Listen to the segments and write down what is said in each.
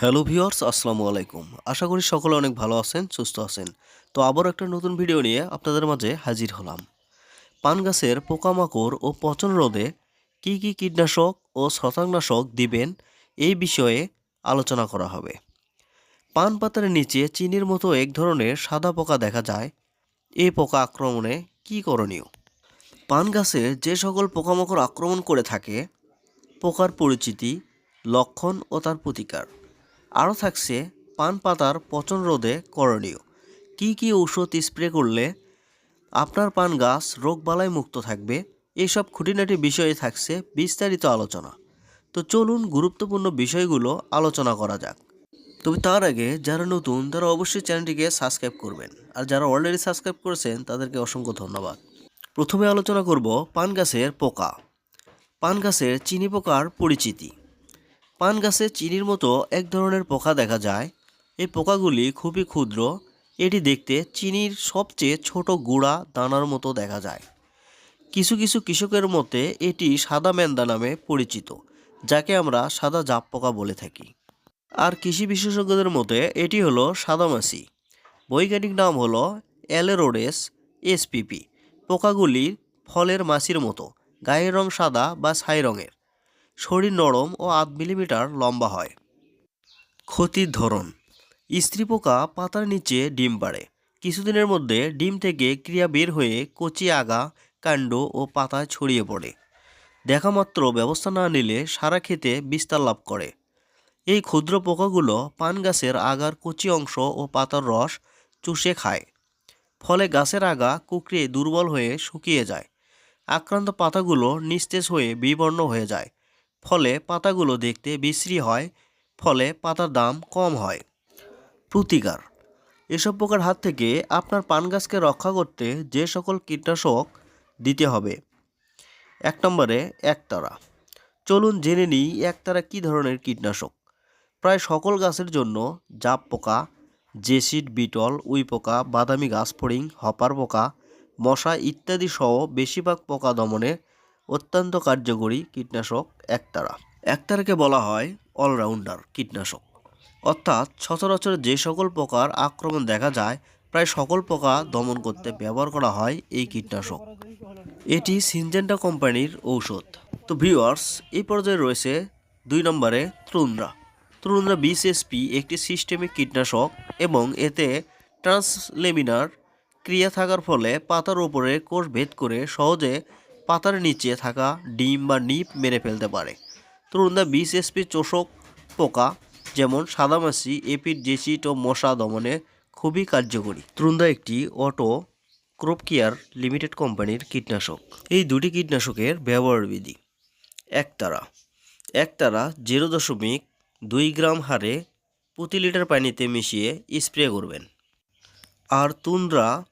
Hello viewers, আসসালামু আলাইকুম। আশা করি সকলে অনেক ভালো আছেন, সুস্থ আছেন। তো আবার একটা নতুন ভিডিও নিয়ে আপনাদের মাঝে হাজির হলাম। পান গাছের পোকামাকড় ও পচন রোধে কী কী কীটনাশক ও শতাংনাশক দিবেন, এই বিষয়ে আলোচনা করা হবে। পান পাতার নিচে চিনির মতো এক ধরনের সাদা পোকা দেখা যায়। এই পোকা আক্রমণে কী করণীয়? পান গাছে যে সকল পোকামাকড় আক্রমণ করে থাকে, পোকার পরিচিতি, লক্ষণ ও তার প্রতিকার। আরও থাকছে পান পাতার পচন রোধে করণীয়। কী কী ঔষধ স্প্রে করলে আপনার পান গাছ রোগবালাই মুক্ত থাকবে? এইসব খুঁটিনাটি বিষয়ে থাকছে বিস্তারিত আলোচনা। তো চলুন গুরুত্বপূর্ণ বিষয়গুলো আলোচনা করা যাক। তবে তার আগে যারা নতুন, তারা অবশ্যই চ্যানেলটিকে সাবস্ক্রাইব করবেন। আর যারা অলরেডি সাবস্ক্রাইব করেছেন, তাদেরকে অসংখ্য ধন্যবাদ। প্রথমে আলোচনা করব পান গাছের পোকা। পান গাছের চিনি পোকার পরিচিতি। পান গাছে চিনির মতো এক ধরনের পোকা দেখা যায়। এই পোকাগুলি খুবই ক্ষুদ্র। এটি দেখতে চিনির সবচেয়ে ছোট গুঁড়া দানার মতো দেখা যায়। কিছু কিছু কৃষকের মতে এটি সাদা ম্যান্দা নামে পরিচিত, যাকে আমরা সাদা জাপ পোকা বলে থাকি। আর কৃষি বিশেষজ্ঞদের মতে এটি হলো সাদামাছি। বৈজ্ঞানিক নাম হলো অ্যালেরোডেস, এসপিপি। পোকাগুলির ফলের মাছির মতো, গায়ের রং সাদা বা ছাই রঙের। শরীর নরম ও আধ মিলিমিটার লম্বা হয়। ক্ষতির ধরন, স্ত্রী পোকা পাতার নিচে ডিম পাড়ে কিছুদিনের মধ্যে ডিম থেকে ক্রিয়া বের হয়ে কচি আগা, কাণ্ড ও পাতায় ছড়িয়ে পড়ে। দেখামাত্র ব্যবস্থা না নিলে সারা খেতে বিস্তার লাভ করে। এই ক্ষুদ্র পোকাগুলো পান গাছের আগার কচি অংশ ও পাতার রস চুষে খায়। ফলে গাছের আগা কুকড়ে দুর্বল হয়ে শুকিয়ে যায়। আক্রান্ত পাতাগুলো নিস্তেজ হয়ে বিবর্ণ হয়ে যায়। ফলে পাতাগুলো দেখতে বিশ্রী হয়, ফলে পাতার দাম কম হয়। প্রতিকার। এসব পোকার হাত থেকে আপনার পান গাছকে রক্ষা করতে যে সকল কীটনাশক দিতে হবে। এক নম্বরে একতারা। চলুন জেনে নিই একতারা কী ধরনের কীটনাশক। প্রায় সকল গাছের জন্য জাপ পোকা, জেসিড, বিটল, উই পোকা, বাদামি গাছ ফড়িং, হপার পোকা, মশা ইত্যাদি সহ বেশিরভাগ পোকা দমনে অত্যন্ত কার্যকরী কীটনাশক একতারা। একতারাকে বলা হয় অলরাউন্ডার কীটনাশক। অর্থাৎ সচরাচর যে সকল প্রকার আক্রমণ দেখা যায়, প্রায় সকল পোকা দমন করতে ব্যবহার করা হয় এই কীটনাশক। এটি সিনজেন্টা কোম্পানির ঔষধ। তো ভিউয়ার্স, এই পর্যায়ে রয়েছে দুই নম্বরে ত্রুন্দ্রা ত্রুন্দ্রা বিসএসপি একটি সিস্টেমিক কীটনাশক এবং এতে ট্রান্সলেমিনার ক্রিয়া থাকার ফলে পাতার উপরে কোষ ভেদ করে সহজে পাতার নিচে থাকা ডিম বা নিপ মেরে ফেলতে পারে। তরুণদা বিষ এসপি চোষক পোকা, যেমন সাদামাছি, এপিড, জেসিট ও মশা দমনে খুবই কার্যকরী। তরুণদা একটি অটো ক্রপ কেয়ার লিমিটেড কোম্পানির কীটনাশক। এই দুটি কীটনাশকের ব্যবহার বিধি। একতারা। একতারা জিরো দশমিক দুই গ্রাম হারে প্রতি লিটার পানিতে মিশিয়ে স্প্রে করবেন। আর তুন্দ্রা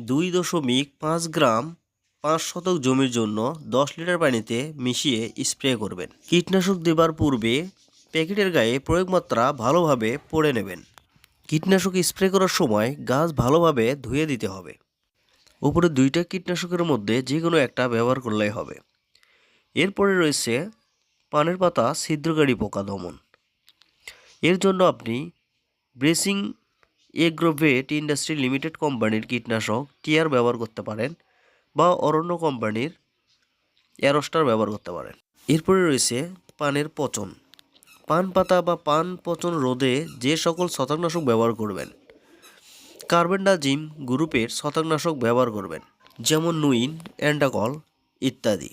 দুই দশমিক পাঁচ গ্রাম পাঁচ শতক জমির জন্য দশ লিটার পানিতে মিশিয়ে স্প্রে করবেন। কীটনাশক দেবার পূর্বে প্যাকেটের গায়ে প্রয়োগ মাত্রা ভালোভাবে পড়ে নেবেন। কীটনাশক স্প্রে করার সময় গাছ ভালোভাবে ধুয়ে দিতে হবে। উপরে দুইটা কীটনাশকের মধ্যে যে কোনো একটা ব্যবহার করলেই হবে। এরপরে রয়েছে পানের পাতা ছিদ্রকারী পোকা দমন। এর জন্য আপনি ব্রেসিং এগ্রোভেট ইন্ডাস্ট্রি লিমিটেড কোম্পানির কীটনাশক টিয়ার ব্যবহার করতে পারেন। বা অরণ্য কোম্পানির অ্যারোস্টার ব্যবহার করতে পারেন এরপরে রয়েছে পানের পচন। পান পাতা বা পান পচন রোধে যে সকল ছত্রাকনাশক ব্যবহার করবেন, কার্বেন্ডাজিম গ্রুপের ছত্রাকনাশক ব্যবহার করবেন, যেমন নুইন অ্যান্ডাকল ইত্যাদি।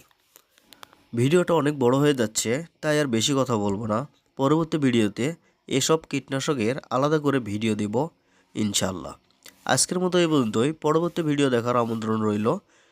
ভিডিওটা অনেক বড় হয়ে যাচ্ছে, তাই আর বেশি কথা বলব না। পরবর্তী ভিডিওতে এসব কীটনাশকের আলাদা করে ভিডিও দিব ইনশাল্লাহ আজকের মতো এই পর্যন্তই। পরবর্তী ভিডিও দেখার আমন্ত্রণ রইল।